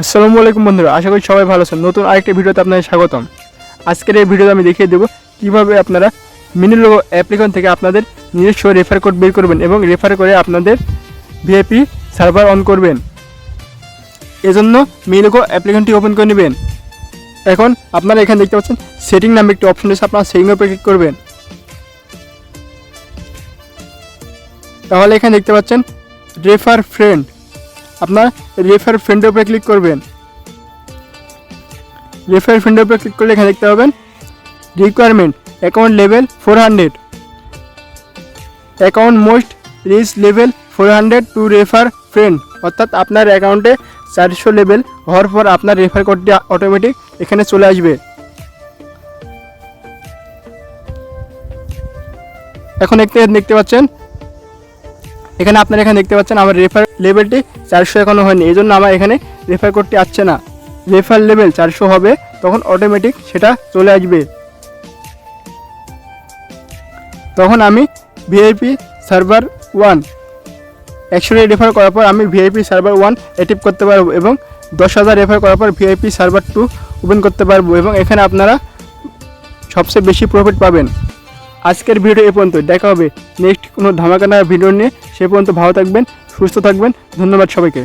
আসসালামু আলাইকুম বন্ধুরা, আশা করি সবাই ভালো আছেন। নতুন আরেকটা ভিডিওতে আপনাদের স্বাগতম। আজকের এই ভিডিওতে আমি দেখিয়ে দেবো কীভাবে আপনারা মিনি লোগো অ্যাপ্লিকেশন থেকে আপনাদের নিজস্ব রেফার কোড বের করবেন এবং রেফার করে আপনাদের ভিআইপি সার্ভার অন করবেন। এজন্য মিনি লোগো অ্যাপ্লিকেশনটি ওপেন করে নেবেন। এখন আপনারা এখানে দেখতে পাচ্ছেন সেটিং নামে একটি অপশন আছে আপনারা সেটিংয়ের উপরে ক্লিক করবেন। তাহলে এখানে দেখতে পাচ্ছেন রেফার ফ্রেন্ড আপনার রেফার ফ্রেন্ডের উপরে ক্লিক করবেন। রেফার ফ্রেন্ডের উপরে ক্লিক করলে এখানে দেখতে পাবেন requirement account level four hundred account most reach level four hundred to refer friend অর্থাৎ আপনার অ্যাকাউন্টে চারশো লেভেল হওয়ার পর আপনার রেফার কোডটি অটোমেটিক এখানে চলে আসবে। এখন দেখতে দেখতে পাচ্ছেন এখানে আপনারা এখানে দেখতে পাচ্ছেন আমার রেফার লেভেলটি চারশো এখনও হয়নি, এই জন্য আমার এখানে রেফার কোডটি আসছে না। রেফার লেভেল চারশো হবে, তখন অটোমেটিক সেটা চলে আসবে। তখন আমি ভিআইপি সার্ভার ওয়ান একশোটি রেফার করার পর আমি ভিআইপি সার্ভার ওয়ান অ্যাক্টিভ করতে পারব এবং দশ হাজার রেফার করার পর ভিআইপি সার্ভার টু ওপেন করতে পারব এবং এখানে আপনারা সবচেয়ে বেশি প্রফিট পাবেন। আজকের ভিডিও এ পর্যন্ত দেখা হবে নেক্সট কোনো ধামাকানা ভিডিও নিয়ে। সে পর্যন্ত ভালো থাকবেন, সুস্থ থাকবেন। ধন্যবাদ সবাইকে।